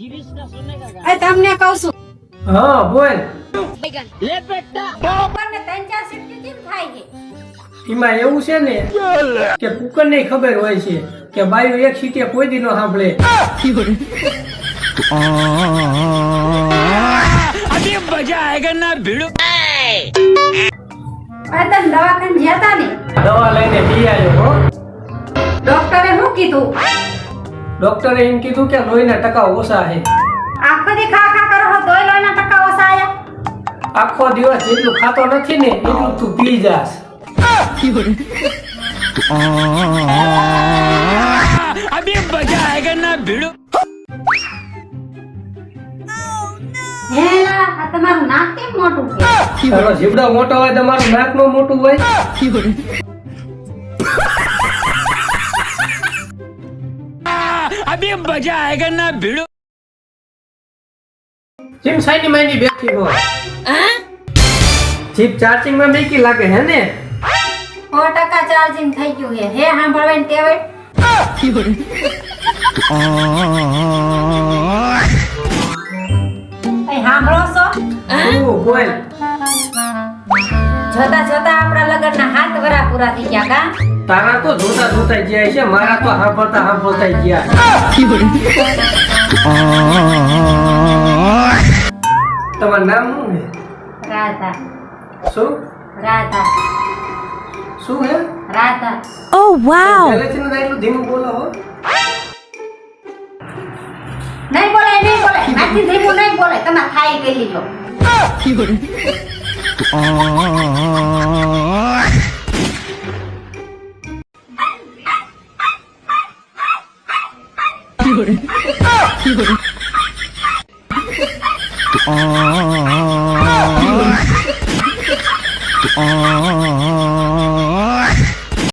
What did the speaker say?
એ તમને કહું છું. હા બોલ. બપોરને ત્રણ ચાર સીટી કેમ થાય છે? એમાં એવું છે ને કે કુકર ને ખબર હોય છે કે બાયો એક સીટે કોઈ દી નો સાંભળે. આ તમે દવાખાને ને? દવા લઈને પી આવ્યો હો. ડોક્ટરે શું કીધું? ડોક્ટરે એમ કીધું કે લોહીના ટકા ઓછા છે. આખો દી ખા ખા કરો છો તોય લોહીના ટકા ઓછા આયા આખો દિવસ જેટલું ખાતો નથી ને એટલું તું પી જાસ હે ના ભીડો તમારું નાક કેમ મોટું છે? તારો મોટો હોય તમારું નાકનું મોટું હોય. જીમ સાઈની માઈની બેઠી હોય. જીપ ચાર્જિંગમાં બેકી લાગે હે ને? સો ટકા ચાર્જિંગ થઈ ગયું હે હે સાંભળવાની ટેવ? એ સાંભળો છો? તું બોલ. જોતા જોતા આપણા લગ્નના હાથ વરા પૂરા થઈ ગયા કા? તારા તો જોતા જોતા ગયા છે મારા તો સાંભળતા સાંભળતા ગયા. તમારું નામ શું છે? રાધા. શું? રાધા. શું હે રાધા. ઓ વાવ. એટલે નથી એટલું ધીમું બોલો હો. નહીં બોલે નહીં બોલે. આથી ધીમું નહીં બોલે. તમે ખાઈ ગઈ લીધો আ।